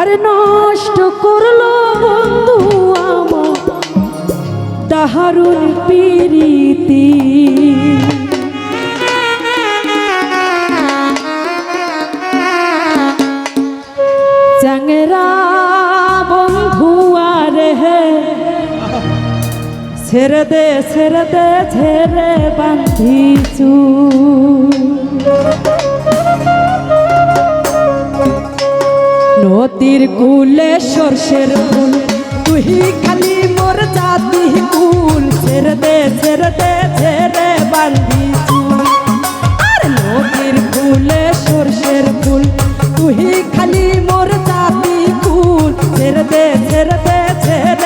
আর নষ্ট করল বন্ধু আমার তাহারুন পিরিতি। ছেড়ে দে ছেড়ে দে ছেড়ে বান্ধিছু নদীর কুলে সরষের ফুল। তুই খালি মোর জাতি কুল। ছেড়ে দে ছেড়ে দে, ছেড়ে বান্ধি আর নদীর কুলে সরষের ফুল। তুই খালি মোর জাতি কুল। ছেড়ে দে ছেড়ে দে, ছেড়ে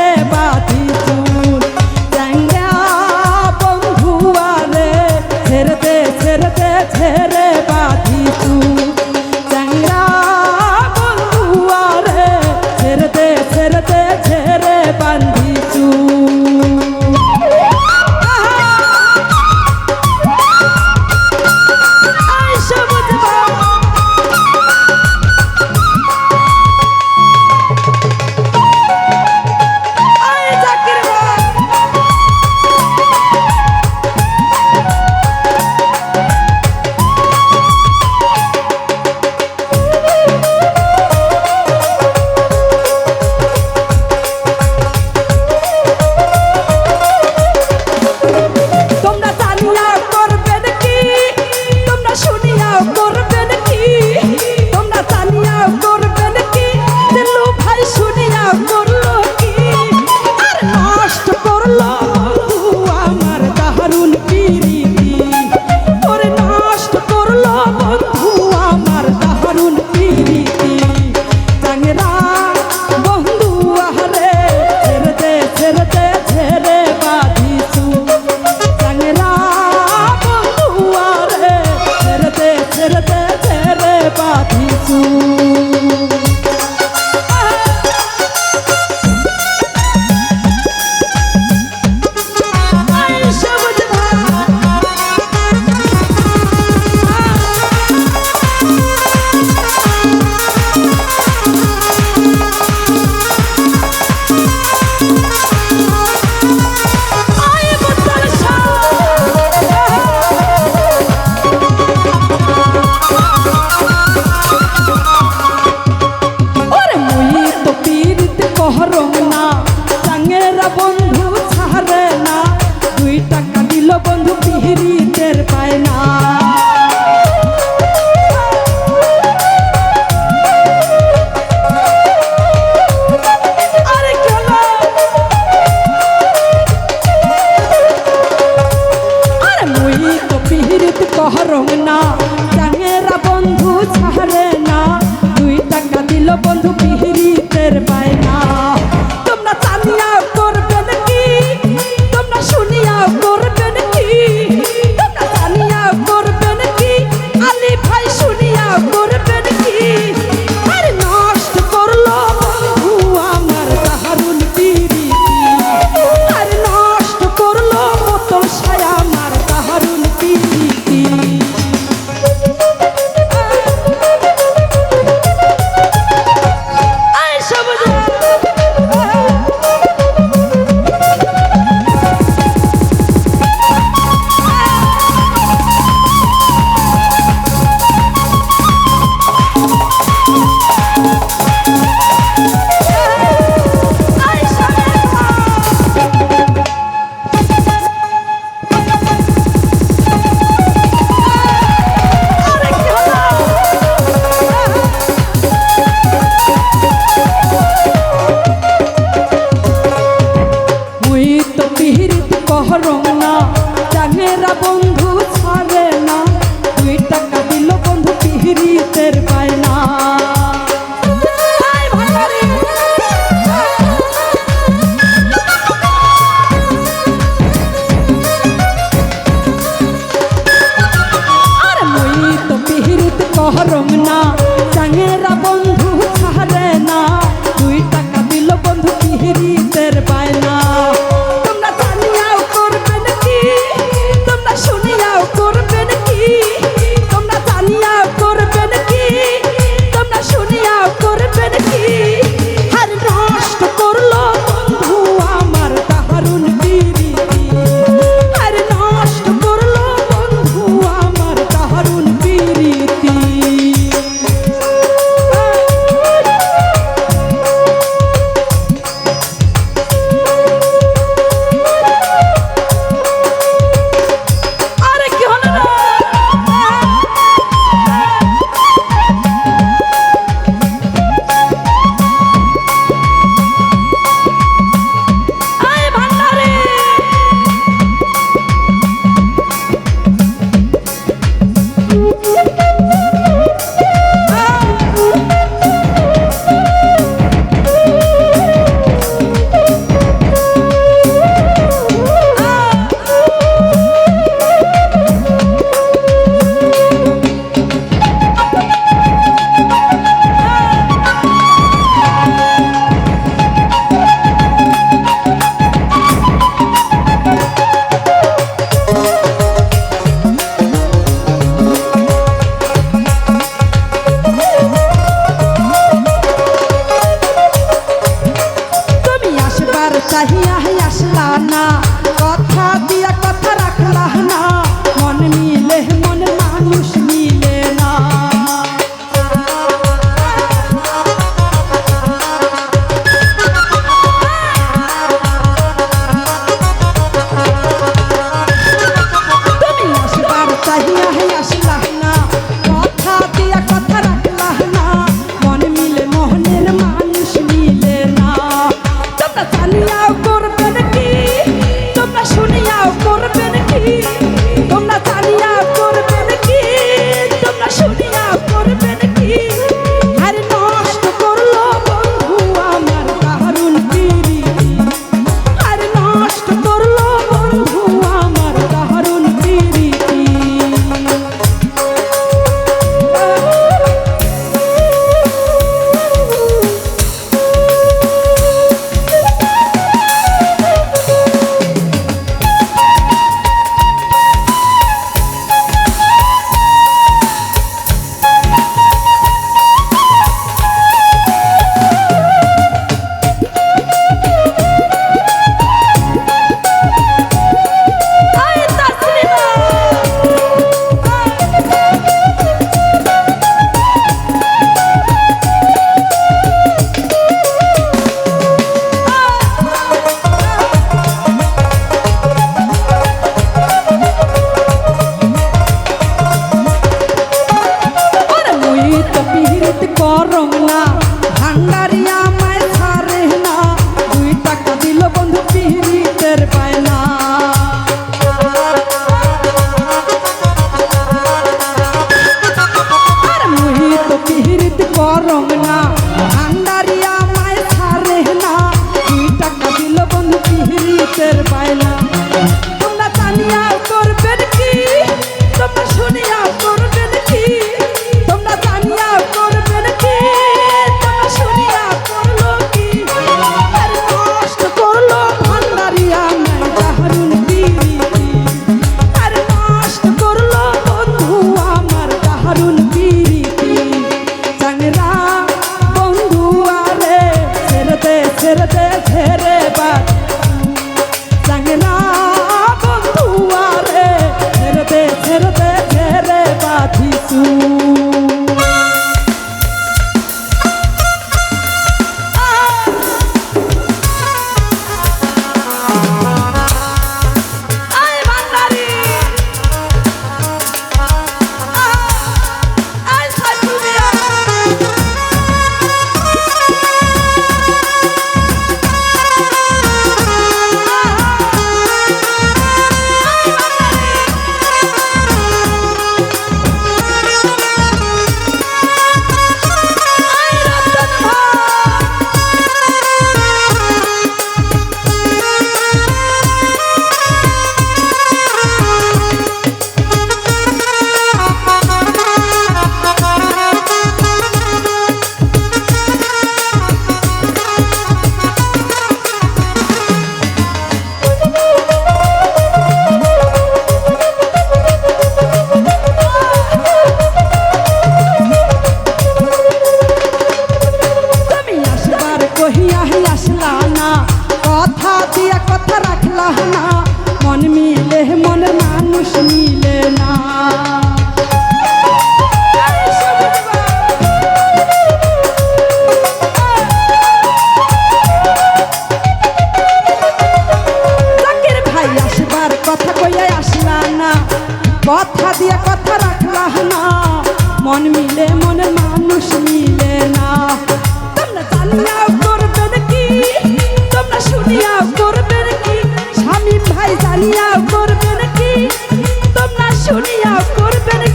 ছেড়ে বাদ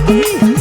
Thank you.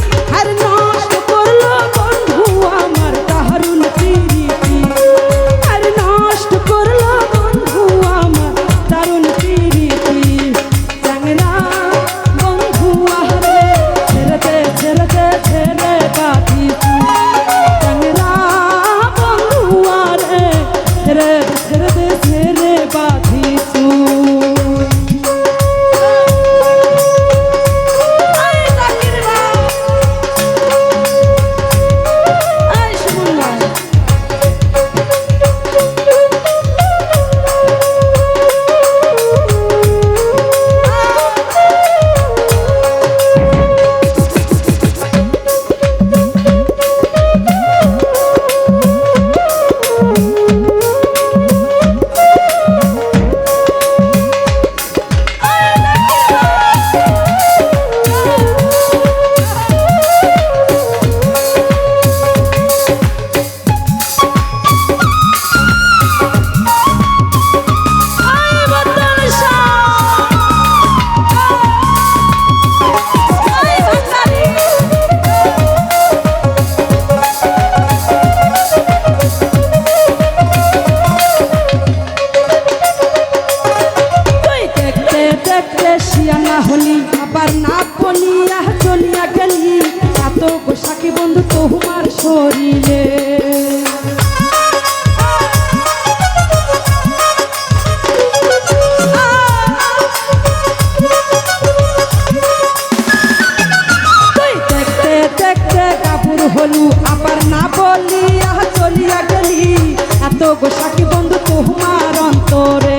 একবার না বলিয়া চলিয়া গেলি, এত পোশাকে বন্ধু তোমার শরীরে। হলু গোসাকি বন্ধু তোমার অন্তরে।